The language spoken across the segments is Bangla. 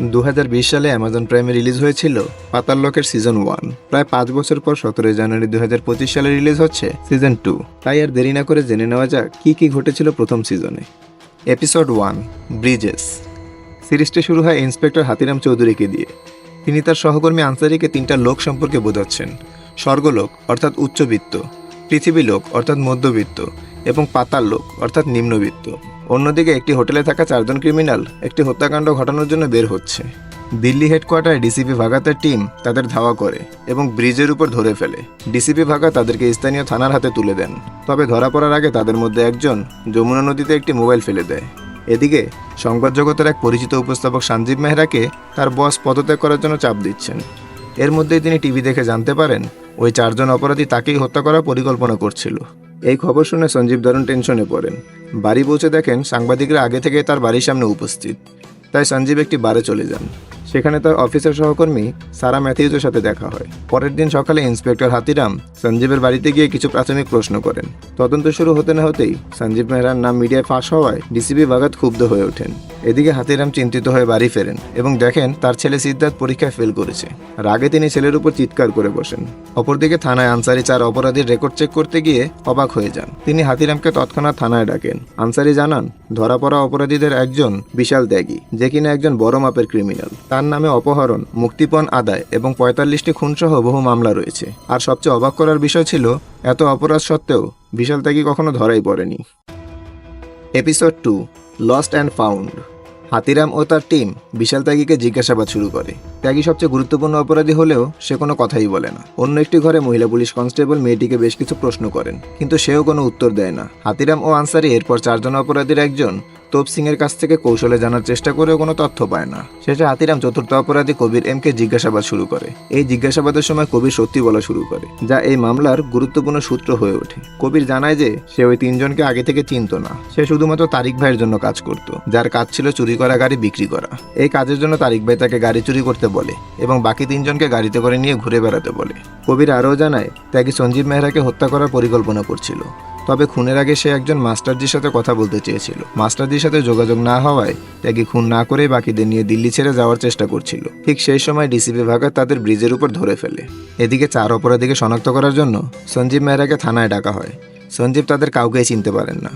দু হাজার বিশ সালে অ্যামাজন প্রাইমে রিলিজ হয়েছিল পাতাল লকের সিজন ওয়ান প্রায় পাঁচ বছর পর সতেরোই জানুয়ারি দু পঁচিশ সালে রিলিজ হচ্ছে সিজন টু তাই আর দেরি না করে জেনে নেওয়া যাক কি কি ঘটেছিল প্রথম সিজনে এপিসোড ওয়ান ব্রিজেস সিরিজটি শুরু হয় ইন্সপেক্টর হাতিরাম চৌধুরীকে দিয়ে। তিনি তার সহকর্মী আনসারিকে তিনটা লোক সম্পর্কে বোঝাচ্ছেন। স্বর্গলোক, অর্থাৎ উচ্চবিত্ত। পৃথিবী লোক অর্থাৎ মধ্যবিত্ত। এবং পাতাল লোক, অর্থাৎ নিম্নবিত্ত। অন্যদিকে একটি হোটেলে থাকা চারজন ক্রিমিনাল একটি হত্যাকাণ্ড ঘটানোর জন্য বের হচ্ছে। দিল্লি হেডকোয়ার্টার ডিসিপি ভাগাতের টিম তাদের ধাওয়া করে এবং ব্রিজের উপর ধরে ফেলে। ডিসিপি ভাগা তাদেরকে স্থানীয় থানার হাতে তুলে দেন। তবে ধরা পড়ার আগে তাদের মধ্যে একজন যমুনা নদীতে একটি মোবাইল ফেলে দেয়। এদিকে সংবাদ জগতের এক পরিচিত উপস্থাপক সঞ্জীব মেহরাকে তার বস পদত্যাগ করার জন্য চাপ দিচ্ছেন। এর মধ্যেই তিনি টিভি দেখে জানতে পারেন, ওই চারজন অপরাধী তাকেই হত্যা করার পরিকল্পনা করছিল। এই খবর শুনে সঞ্জীব দারুণ টেনশনে পড়েন। বাড়ি পৌঁছে দেখেন সাংবাদিকরা আগে থেকে তার বাড়ির সামনে উপস্থিত। তাই সঞ্জীব একটি বারে চলে যান। সেখানে তার অফিসের সহকর্মী সারা ম্যাথিউজের সাথে দেখা হয়। পরের দিন সকালে ইন্সপেক্টর হাতিরাম সঞ্জীবের বাড়িতে গিয়ে কিছু প্রাথমিক প্রশ্ন করেন। তদন্ত শুরু হতে না হতেই সঞ্জীব মেহরার নাম মিডিয়ায় ফাঁস হওয়ায় ডিসিপি বাগাত ক্ষুব্ধ হয়ে ওঠেন। এদিকে হাতিরাম চিন্তিত হয়ে বাড়ি ফেরেন এবং দেখেন তার ছেলে সিদ্ধার্থ পরীক্ষায় ফেল করেছে। রাগে তিনি ছেলের উপর চিৎকার করে বসেন। অপরদিকে থানায় আনসারি চার অপরাধীর রেকর্ড চেক করতে গিয়ে অবাক হয়ে যান। তিনি হাতিরামকে তৎক্ষণাৎ থানায় ডাকেন। আনসারি জানান, ধরা পড়া অপরাধীদের একজন বিশাল ত্যাগী, যে কিনা একজন বড় মাপের ক্রিমিনাল। তার নামে অপহরণ, মুক্তিপণ আদায় এবং পঁয়তাল্লিশটি খুনসহ বহু মামলা রয়েছে। আর সবচেয়ে অবাক করার বিষয় ছিল, এত অপরাধ সত্ত্বেও বিশাল ত্যাগী কখনো ধরাই পড়েনি। Episode two lost and found Hathiram ও তার টিম বিশাল ত্যাগীকে জিজ্ঞাসাবাদ শুরু করে। ত্যাগী সবচেয়ে গুরুত্বপূর্ণ অপরাধী হলেও সে কোনো কথাই বলে না। অন্য একটি ঘরে মহিলা পুলিশ কনস্টেবল মেয়েটিকে বেশ কিছু প্রশ্ন করেন, কিন্তু সেও কোনো উত্তর দেয় না। হাতিরাম ও আনসারি এরপর চারজন অপরাধীর একজন তোপ সিং এর কাছ থেকে কৌশলে জানার চেষ্টা করেও কোনো তথ্য পায় না। শেষে হাতিরাম চতুর্থ অপরাধী কবির এম কে জিজ্ঞাসাবাদ শুরু করে। এই জিজ্ঞাসাবাদের সময় কবির সত্যি বলা শুরু করে, যা এই মামলার গুরুত্বপূর্ণ সূত্র হয়ে ওঠে। কবির জানায় যে, সে ওই তিনজনকে আগে থেকে চিনত না। সে শুধুমাত্র তারিক ভাইয়ের জন্য কাজ করত, যার কাজ ছিল চুরি করা, গাড়ি বিক্রি করা। এই কাজের জন্য তারিক ভাই তাকে গাড়ি চুরি করতে বলে এবং বাকি তিনজনকে গাড়িতে করে নিয়ে ঘুরে বেড়াতে বলে। কবির আরও জানায়, ত্যাগী সঞ্জীব মেহরাকে হত্যা করার পরিকল্পনা করছিল। তবে খুনের আগে সে একজন মাস্টারজির সাথে কথা বলতে চেয়েছিল। মাস্টারজির সাথে যোগাযোগ না হওয়ায় ত্যাগী খুন না করে বাকিদের নিয়ে দিল্লি ছেড়ে যাওয়ার চেষ্টা করছিল। ঠিক সেই সময় ডিসিপি ভাগা তাদের ব্রিজের উপর ধরে ফেলে। এদিকে চার অপরাধীকে শনাক্ত করার জন্য সঞ্জীব মেহরাকে থানায় ডাকা হয়। সঞ্জীব তাদের কাউকেই চিনতে পারেন না।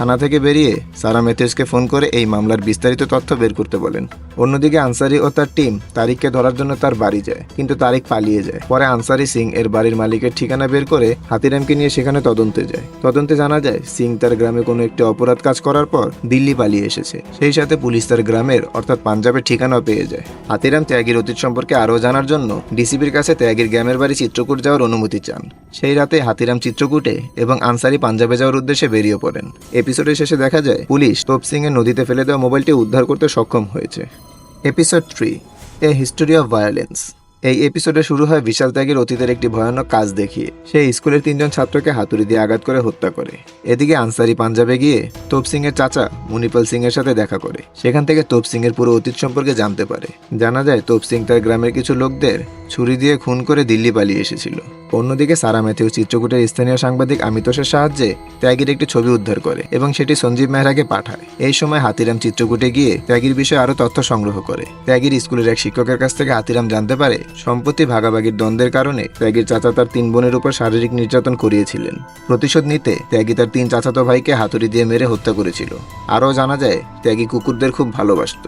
থানা থেকে বেরিয়ে সারা মেথিউসকে ফোন করে এই মামলার বিস্তারিত তথ্য বের করতে বলেন। অন্যদিকে আনসারি ও তার টিম তারিককে ধরার জন্য তার বাড়ি যায়, কিন্তু তারিক পালিয়ে যায়। পরে আনসারি সিং এর বাড়ির মালিকের ঠিকানা বের করে হাতিরামকে নিয়ে সেখানে তদন্তে যায়। তদন্তে জানা যায়, সিং তার গ্রামে কোনো একটি অপরাধ কাজ করার পর দিল্লি পালিয়ে এসেছে। সেই সাথে পুলিশ তার গ্রামের, অর্থাৎ পাঞ্জাবের ঠিকানাও পেয়ে যায়। হাতিরাম ত্যাগীর অতীত সম্পর্কে আরও জানার জন্য ডিসিপির কাছে ত্যাগীর গ্রামের বাড়ি চিত্রকূট যাওয়ার অনুমতি চান। সেই রাতে হাতিরাম চিত্রকূটে এবং আনসারি পাঞ্জাবে যাওয়ার উদ্দেশ্যে বেরিয়ে পড়েন। এপিসোডের শেষে দেখা যায়, পুলিশ তোপ সিং এর নদীতে ফেলে দেওয়া মোবাইলটি উদ্ধার করতে সক্ষম হয়েছে। Episode three a history of violence এই এপিসোডে শুরু হয় বিশাল ত্যাগের অতীতের একটি ভয়ানক কাজ দেখিয়ে। সে স্কুলের তিনজন ছাত্রকে হাতুড়ি দিয়ে আঘাত করে হত্যা করে। এদিকে আনসারি পাঞ্জাবে গিয়ে তোপ সিং এর চাচা মুনিপাল সিং এর সাথে দেখা করে। সেখান থেকে তোপ সিং এর পুরো অতীত সম্পর্কে জানতে পারে। জানা যায়, তোপ সিং তার গ্রামের কিছু লোকদের ছুরি দিয়ে খুন করে দিল্লি পালিয়ে এসেছিল। অন্যদিকে সারা ম্যাথিউ চিত্রকূটের স্থানীয় সাংবাদিক আমিতোষের সাহায্যে ত্যাগীর একটি ছবি উদ্ধার করে এবং সেটি সঞ্জীব মেহরাকে পাঠায়। এই সময় হাতিরাম চিত্রকূটে গিয়ে ত্যাগীর বিষয়ে আরও তথ্য সংগ্রহ করে। ত্যাগীর স্কুলের এক শিক্ষকের কাছ থেকে হাতিরাম জানতে পারে, সম্পত্তি ভাগাভাগির দ্বন্দ্বের কারণে ত্যাগীর চাচা তার তিন বোনের উপর শারীরিক নির্যাতন করিয়েছিলেন। প্রতিশোধ নিতে ত্যাগী তার তিন চাচাতো ভাইকে হাতুড়ি দিয়ে মেরে হত্যা করেছিল। আরও জানা যায়, ত্যাগী কুকুরদের খুব ভালোবাসত।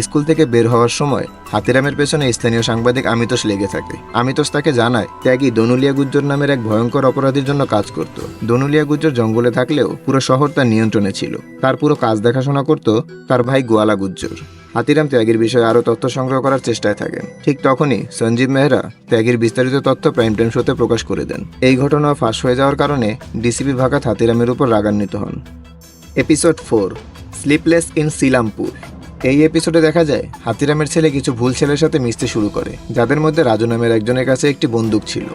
স্কুল থেকে বের হওয়ার সময় হাতিরামের পেছনে স্থানীয় সাংবাদিক আমিতোষ লেগে থাকে। আমিতোষ তাকে জানায়, ত্যাগী দনুলিয়া গুজ্জর নামের এক ভয়ঙ্কর অপরাধীর জন্য কাজ করত। দনুলিয়া গুজ্জর জঙ্গলে থাকলেও পুরো শহর তার নিয়ন্ত্রণে ছিল। তার পুরো কাজ দেখাশোনা করত তার ভাই গোয়ালা গুজ্জর। হাতিরাম ত্যাগের বিষয়ে আরও তথ্য সংগ্রহ করার চেষ্টায় থাকেন। ঠিক তখনই সঞ্জীব মেহরা ত্যাগের বিস্তারিত তথ্য প্রাইম টাইম শোতে প্রকাশ করে দেন। এই ঘটনা ফাঁস হয়ে যাওয়ার কারণে ডিসিপি ভাগাত হাতিরামের উপর রাগান্বিত হন। Episode four, sleepless in Seelampur. এই এপিসোডে দেখা যায়, হাতিরামের ছেলে কিছু ভুল ছেলের সাথে মিশতে শুরু করে, যাদের মধ্যে রাজু নামের একজনের কাছে একটি বন্দুক ছিল।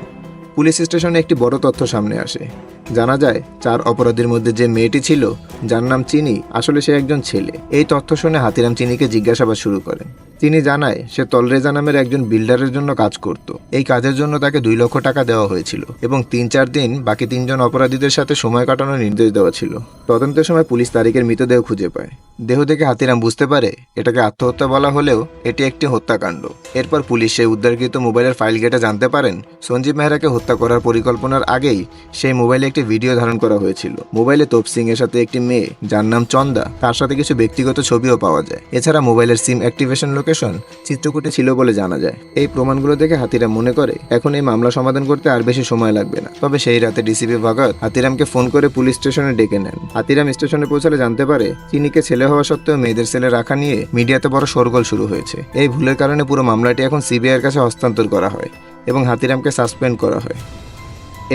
পুলিশ স্টেশনে একটি বড় তথ্য সামনে আসে। জানা যায়, চার অপরাধীর মধ্যে যে মেয়েটি ছিল, যার নাম চিনি, আসলে সে একজন ছেলে। এই তথ্য শুনে হাতিরাম চিনিকে জিজ্ঞাসাবাদ শুরু করেন। তিনি জানায়, সে তলরেজা নামের একজন বিল্ডারের জন্য কাজ করত। এই কাজের জন্য তাকে দুই লক্ষ টাকা দেওয়া হয়েছিল এবং তিন চার দিন বাকি তিনজন অপরাধীদের সাথে সময় কাটানোর নির্দেশ দেওয়া ছিল। তদন্তের সময় পুলিশ তারিখের মৃতদেহ খুঁজে পায়। দেহ দেখে হাতিরাম বুঝতে পারে, এটাকে আত্মহত্যা বলা হলেও এটি একটি হত্যাকাণ্ড। এরপর পুলিশ সেই উদ্ধারকৃত মোবাইলের ফাইল গেটে জানতে পারেন, সঞ্জীব মেহরাকে হত্যা করার পরিকল্পনার আগেই সেই মোবাইলে একটি ভিডিও ধারণ করা হয়েছিল। মোবাইলে তোপ সিং এর সাথে একটি মেয়ে, যার নাম চন্দা, তার সাথে কিছু ব্যক্তিগত ছবিও পাওয়া যায়। এছাড়া মোবাইলের সিম অ্যাক্টিভেশন লোকেশন চিত্রকূটে ছিল বলে জানা যায়। এই প্রমাণগুলো দেখে হাতিরাম মনে করে, এখন এই মামলা সমাধান করতে আর বেশি সময় লাগবে না। তবে সেই রাতে ডিসিপি ভগত হাতিরামকে ফোন করে পুলিশ স্টেশনে ডেকে নেন। হাতিরাম স্টেশনে পৌঁছালে জানতে পারে, চিনিকে ছেলে হওয়া সত্ত্বেও মেয়েদের ছেলে রাখা নিয়ে মিডিয়াতে বড় শোরগোল শুরু হয়েছে। এই ভুলের কারণে পুরো মামলাটি এখন সিবিআইয়ের কাছে হস্তান্তর করা হয় এবং হাতিরামকে সাসপেন্ড করা হয়।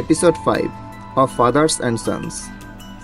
Episode five, of fathers and sons.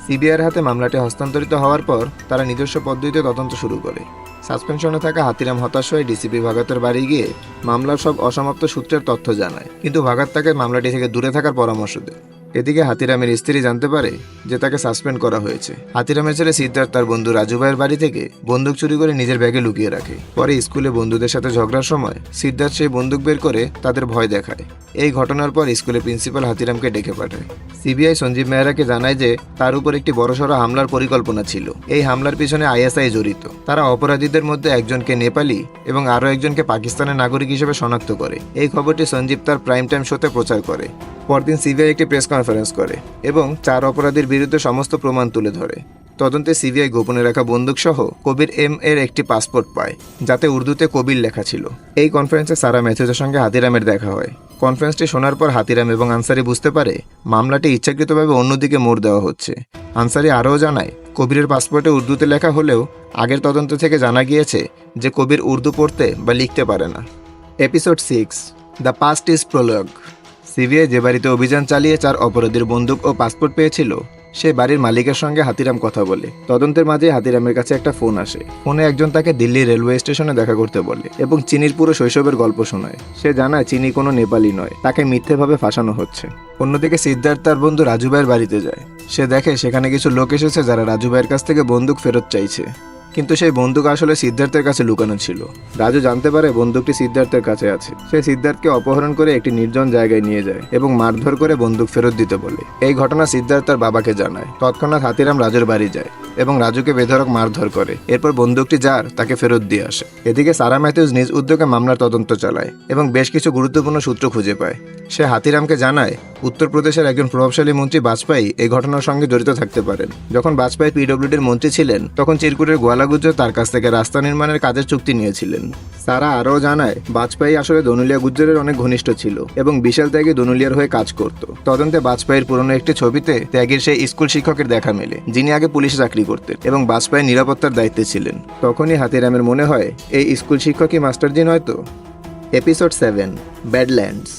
সিবিআইয়ের হাতে মামলাটি হস্তান্তরিত হওয়ার পর তারা নিজস্ব পদ্ধতিতে তদন্ত শুরু করে। সাসপেনশনে থাকা হাতিরাম হতাশ হয়ে ডিসিপি ভাগাতের বাড়ি গিয়ে মামলার সব অসমাপ্ত সূত্রের তথ্য জানায়। কিন্তু ভাগাত তাকে মামলাটি থেকে দূরে থাকার পরামর্শ দেয়। এদিকে হাতিরামের স্ত্রী জানতে পারে যে তাকে সাসপেন্ড করা হয়েছে। হাতিরামের ছেলে সিদ্ধার্থ তার বন্ধু রাজু ভাইয়ের বাড়ি থেকে বন্দুক চুরি করে নিজের ব্যাগে লুকিয়ে রাখে। পরে স্কুলে বন্ধুদের সাথে ঝগড়ার সময় সিদ্ধার্থ সেই বন্দুক বের করে তাদের ভয় দেখায়। এই ঘটনার পর স্কুলে প্রিন্সিপাল হাতিরামকে ডেকে পাঠায়। সিবিআই সঞ্জীব মেহরাকে জানায় যে তার উপর একটি বড়সড় হামলার পরিকল্পনা ছিল। এই হামলার পিছনে আইএসআই জড়িত। তারা অপরাধীদের মধ্যে একজনকে নেপালি এবং আরও একজনকে পাকিস্তানের নাগরিক হিসেবে শনাক্ত করে। এই খবরটি সঞ্জীব তার প্রাইম টাইম শোতে প্রচার করে। পরদিন সিবিআই একটি প্রেস কনফারেন্স করে এবং চার অপরাধীর বিরুদ্ধে সমস্ত প্রমাণ তুলে ধরে। তদন্তে সিবিআই গোপনে রাখা বন্দুক সহ কবির এম এর একটি পাসপোর্ট পায়, যাতে উর্দুতে কবির লেখা ছিল। এই কনফারেন্সে সারা ম্যাথুজের সঙ্গে হাতিরামের দেখা হয়। কনফারেন্সটি শোনার পর হাতিরাম এবং আনসারি বুঝতে পারে, মামলাটি ইচ্ছাকৃতভাবে অন্যদিকে মোড় দেওয়া হচ্ছে। আনসারি আরও জানায়, কবিরের পাসপোর্টে উর্দুতে লেখা হলেও আগের তদন্ত থেকে জানা গিয়েছে যে কবির উর্দু পড়তে বা লিখতে পারে না। Episode six the past is prologue CBI যে বাড়িতে অভিযান চালিয়ে চার অপরাধীর বন্দুক ও পাসপোর্ট পেয়েছিল, সে বাড়ির মালিকের সঙ্গে হাতিরাম কথা বলে। তদন্তের মাঝে হাতিরামের কাছে একটা ফোন আসে। ফোনে একজন তাকে দিল্লি রেলওয়ে স্টেশনে দেখা করতে বলে এবং চিনির পুরো শৈশবের গল্প শোনায়। সে জানায়, চিনি কোনো নেপালি নয়। তাকে মিথ্যেভাবে ফাঁসানো হচ্ছে। অন্যদিকে সিদ্ধার্থ তার বন্ধু রাজু ভাইয়ের বাড়িতে যায়। সে দেখে, সেখানে কিছু লোক এসেছে যারা রাজু ভাইয়ের কাছ থেকে বন্দুক ফেরত চাইছে। কিন্তু সেই বন্দুক আসলে সিদ্ধার্থের কাছে লুকানো ছিল। রাজু জানতে পারে বন্দুকটি সিদ্ধার্থের কাছে আছে। সে সিদ্ধার্থকে অপহরণ করে একটি নির্জন জায়গায় নিয়ে যায় এবং মারধর করে বন্দুক ফেরত দিতে বলে। এই ঘটনা সিদ্ধার্থ তার বাবাকে জানায়। তৎক্ষণাৎ হাতিরাম রাজুর বাড়ি যায় এবং রাজুকে বেধরক মারধর করে। এরপর বন্দুকটি যার, তাকে ফেরত দিয়ে আসে। এদিকে সারা ম্যাথিউজ নিজ উদ্যোগে মামলার তদন্ত চালায় এবং বেশ কিছু গুরুত্বপূর্ণ সূত্র খুঁজে পায়। সে হাতিরামকে জানায়, উত্তরপ্রদেশের একজন প্রভাবশালী মন্ত্রী বাজপেয়ী এই ঘটনার সঙ্গে জড়িত থাকতে পারেন। যখন বাজপেয়ী পিডব্লিউডির মন্ত্রী ছিলেন, তখন চিরকুটের গোয়ালাগুজ্জর তার কাছ থেকে রাস্তা নির্মাণের কাজের চুক্তি নিয়েছিলেন। সারা আরও জানায়, বাজপেয়ী আসলে দনুলিয়া গুজ্জরের অনেক ঘনিষ্ঠ ছিল এবং বিশাল ত্যাগী দনুলিয়ার হয়ে কাজ করত। তদন্তে বাজপেয়ীর পুরনো একটি ছবিতে ত্যাগীর সেই স্কুল শিক্ষকের দেখা মেলে, যিনি আগে পুলিশে চাকরি করতেন এবং বাজপেয়ী নিরাপত্তার দায়িত্বে ছিলেন। তখনই হাতিরামের মনে হয়, এই স্কুল শিক্ষকই মাস্টারজি নয়তো? Episode seven, badlands.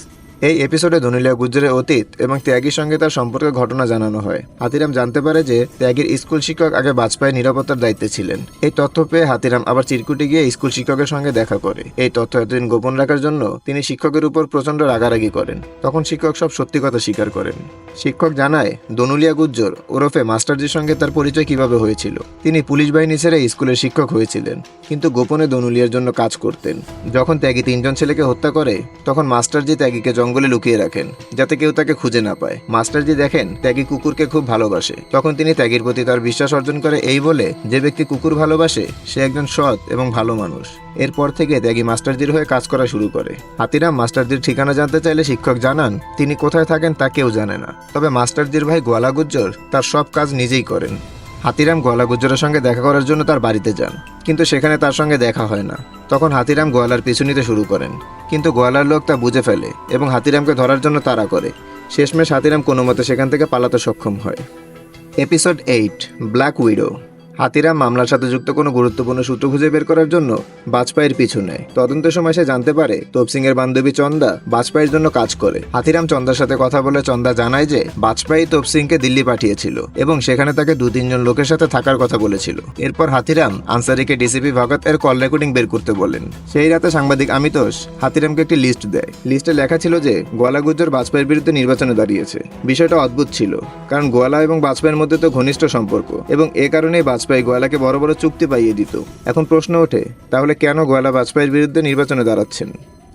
এই এপিসোডে ধনুলিয়া গুজ্জরের অতীত এবং ত্যাগীর সঙ্গে তার সম্পর্কের ঘটনা জানানো হয়। হাতিরাম জানতে পারে যে ত্যাগীর স্কুল শিক্ষক আগে বাজপেয়ী নিরাপত্তার দায়িত্বে ছিলেন। এই তথ্য পেয়ে হাতিরাম আবার চিরকুটে গিয়ে স্কুল শিক্ষকের সঙ্গে দেখা করে। এই তথ্য এতদিন গোপন রাখার জন্য তিনি শিক্ষকের উপর প্রচণ্ড রাগারাগি করেন। তখন শিক্ষক সব সত্যি কথা স্বীকার করেন। শিক্ষক জানায় দনুলিয়া গুজ্জর ওরফে মাস্টারজির সঙ্গে তার পরিচয় কীভাবে হয়েছিল? তিনি পুলিশ বাহিনী ছেড়ে স্কুলের শিক্ষক হয়েছিলেন, কিন্তু গোপনে দনুলিয়ার জন্য কাজ করতেন। যখন ত্যাগী তিনজন ছেলেকে হত্যা করে, তখন মাস্টারজি ত্যাগীকে জঙ্গলে লুকিয়ে রাখেন, যাতে কেউ তাকে খুঁজে না পায়। মাস্টারজি দেখেন ত্যাগী কুকুরকে খুব ভালোবাসে। তখন তিনি ত্যাগীর প্রতি তার বিশ্বাস অর্জন করে এই বলে, যে ব্যক্তি কুকুর ভালোবাসে, সে একজন সৎ এবং ভালো মানুষ। এরপর থেকে ত্যাগী মাস্টারজির হয়ে কাজ করা শুরু করে। হাতিরাম মাস্টারজির ঠিকানা জানতে চাইলে শিক্ষক জানান, তিনি কোথায় থাকেন তা কেউ জানে না। তবে মাস্টারজির ভাই গোয়ালা গুজ্জর তার সব কাজ নিজেই করেন। হাতিরাম গোয়ালা গুজ্জরের সঙ্গে দেখা করার জন্য তার বাড়িতে যান। কিন্তু সেখানে তার সঙ্গে দেখা হয় না। তখন হাতিরাম গোয়ালার পিছু নিতে শুরু করেন। কিন্তু গোয়ালার লোক তা বুঝে ফেলে এবং হাতিরামকে ধরার জন্য তাড়া করে। শেষমেশ হাতিরাম কোনো মতে সেখান থেকে পালাতে সক্ষম হয়। Episode eight, black widow. Hathiram মামলার সাথে যুক্ত কোনো গুরুত্বপূর্ণ সূত্র খুঁজে বের করার জন্য বাজপাইয়ের পিছু নেয়। তদন্তের সময় সে জানতে পারে তোপসিং এর বান্ধবী চন্দা বাজপাইয়ের জন্য কাজ করে। হাতিরাম চন্দার সাথে কথা বলে চন্দা জানায় যে বাজপাই তোপসিংকে দিল্লি পাঠিয়েছিল এবং সেখানে তাকে দু তিনজন লোকের সাথে থাকার কথা বলেছিল। এরপর হাতিরাম আনসারিকে ডিসিপি ভগত এর কল রেকর্ডিং বের করতে বলেন। সেই রাতে সাংবাদিক আমিতোষ হাতিরামকে একটি লিস্ট দেয়। লিস্টে লেখা ছিল যে, গোয়ালা গুজ্জর বাজপাইয়ের বিরুদ্ধে নির্বাচনে দাঁড়িয়েছে। বিষয়টা অদ্ভুত ছিল, কারণ গোয়ালা এবং বাজপাইয়ের মধ্যে তো ঘনিষ্ঠ সম্পর্ক এবং এ কারণেই বাজপেয়ী বাজপেয়ী গোয়ালাকে বড় বড় চুক্তি পাইয়ে দিত। এখন প্রশ্ন ওঠে, তাহলে কেন গোয়ালা বাজপেয়ীর বিরুদ্ধে নির্বাচনে দাঁড়াচ্ছেন?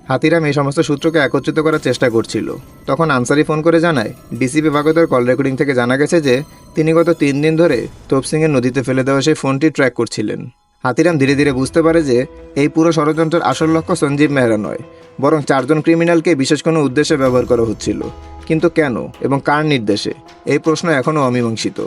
হাতিরাম এই সমস্ত সূত্রকে একত্রিত করার চেষ্টা করছিল। তখন আনসারি ফোন করে জানায়, ডিসিপি ভাগতের কল রেকর্ডিং থেকে জানা গেছে যে, তিনি গত তিন দিন ধরে তোপসিংয়ের নদীতে ফেলে দেওয়া সেই ফোনটি ট্র্যাক করছিলেন। হাতিরাম ধীরে ধীরে বুঝতে পারে যে, এই পুরো ষড়যন্ত্রের আসল লক্ষ্য সঞ্জীব মেহরা নয়, বরং চারজন ক্রিমিনালকে বিশেষ কোনো উদ্দেশ্যে ব্যবহার করা হচ্ছিল। কিন্তু কেন এবং কার নির্দেশে? এই প্রশ্ন এখনও অমীমাংসিত।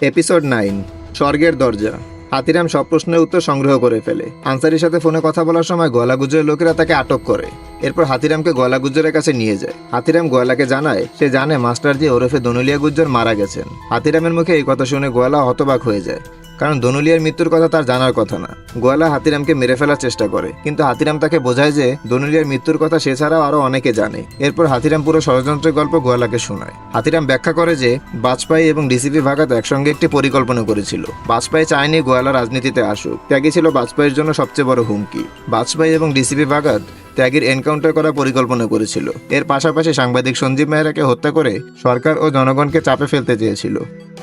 Episode nine. স্বর্গের দরজা। হাতিরাম সব প্রশ্নের উত্তর সংগ্রহ করে ফেলে। আনসারির সাথে ফোনে কথা বলার সময় গলা গুজরের লোকেরা তাকে আটক করে। এরপর হাতিরামকে গলা গুজ্জরের কাছে নিয়ে যায়। হাতিরাম গোয়ালাকে জানায়, সে জানে মাস্টারজি ওরফে দনুলিয়া গুজ্জর মারা গেছেন। হাতিরামের মুখে এই কথা শুনে গোয়ালা হতবাক হয়ে যায়। কারণ দনুলিয়ার মৃত্যুর কথা তার জানার কথা না। গোয়ালা হাতিরামকে মেরে ফেলার চেষ্টা করে। কিন্তু হাতিরাম তাকে বোঝায় যে দনুলিয়ার মৃত্যুর কথা সে ছাড়াও আরও অনেকে জানে। এরপর হাতিরাম পুরো ষড়যন্ত্রের গল্প গোয়ালাকে শোনায়। হাতিরাম ব্যাখ্যা করে যে বাজপেয়ী এবং ডিসিপি ভাগাত একসঙ্গে একটি পরিকল্পনা করেছিল। বাজপেয়ী চায়নি গোয়ালা রাজনীতিতে আসুক। ত্যাগী ছিল বাজপেয়ীর জন্য সবচেয়ে বড় হুমকি। বাজপেয়ী এবং ডিসিপি ভাগাত ত্যাগীর এনকাউন্টার করার পরিকল্পনা করেছিল। এর পাশাপাশি সাংবাদিক সঞ্জীব মেহরাকে হত্যা করে সরকার ও জনগণকে চাপে ফেলতে চেয়েছিল।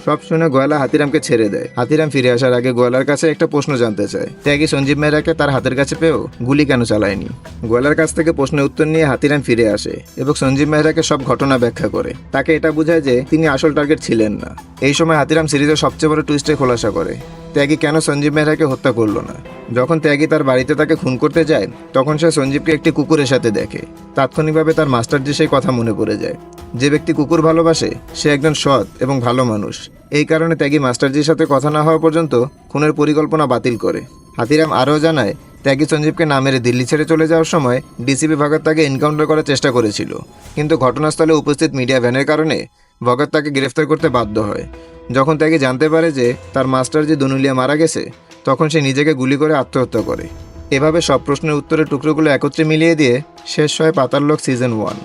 সব শুনে গোয়ালা হাতিরামকে ছেড়ে দেয়। হাতিরাম ফিরে আসার আগে গোয়ালার কাছে একটা প্রশ্ন জানতে চায়। ত্যাগী সঞ্জীব মেহরাকে তার হাতের কাছে পেয়েও গুলি কেন চালায়নি? গোয়ালার কাছ থেকে প্রশ্নের উত্তর নিয়ে হাতিরাম ফিরে আসে এবং সঞ্জীব মেহরাকে সব ঘটনা ব্যাখ্যা করে। তাকে এটা বোঝায় যে তিনি আসল টার্গেট ছিলেন না। এই সময় হাতিরাম সিরিজের সবচেয়ে বড় টুইস্টে খোলাসা করে। ত্যাগী কেন সঞ্জীব মেহরাকে হত্যা করল না? যখন ত্যাগী তার বাড়িতে তাকে খুন করতে যায়, তখন সে সঞ্জীবকে একটি কুকুরের সাথে দেখে। তাৎক্ষণিকভাবে তার মাস্টারজি সেই কথা মনে পড়ে যায়। যে ব্যক্তি কুকুর ভালোবাসে, সে একজন সৎ এবং ভালো মানুষ। এই কারণে ত্যাগী মাস্টারজির সাথে কথা না হওয়া পর্যন্ত খুনের পরিকল্পনা বাতিল করে। হাতিরাম আরও জানায়, ত্যাগী সঞ্জীবকে না মেরে দিল্লি ছেড়ে চলে যাওয়ার সময় ডিসিপি ভগত তাকে এনকাউন্টার করার চেষ্টা করেছিল। কিন্তু ঘটনাস্থলে উপস্থিত মিডিয়া ভ্যানের কারণে ভগত তাকে গ্রেফতার করতে বাধ্য হয়। যখন ত্যাগী জানতে পারে যে তার মাস্টারজি দনুলিয়া মারা গেছে, তখন সে নিজেকে গুলি করে আত্মহত্যা করে। এভাবে সব প্রশ্নের উত্তরের টুকরোগুলো একত্রে মিলিয়ে দিয়ে শেষ হয় পাতার লোক সিজন ওয়ান।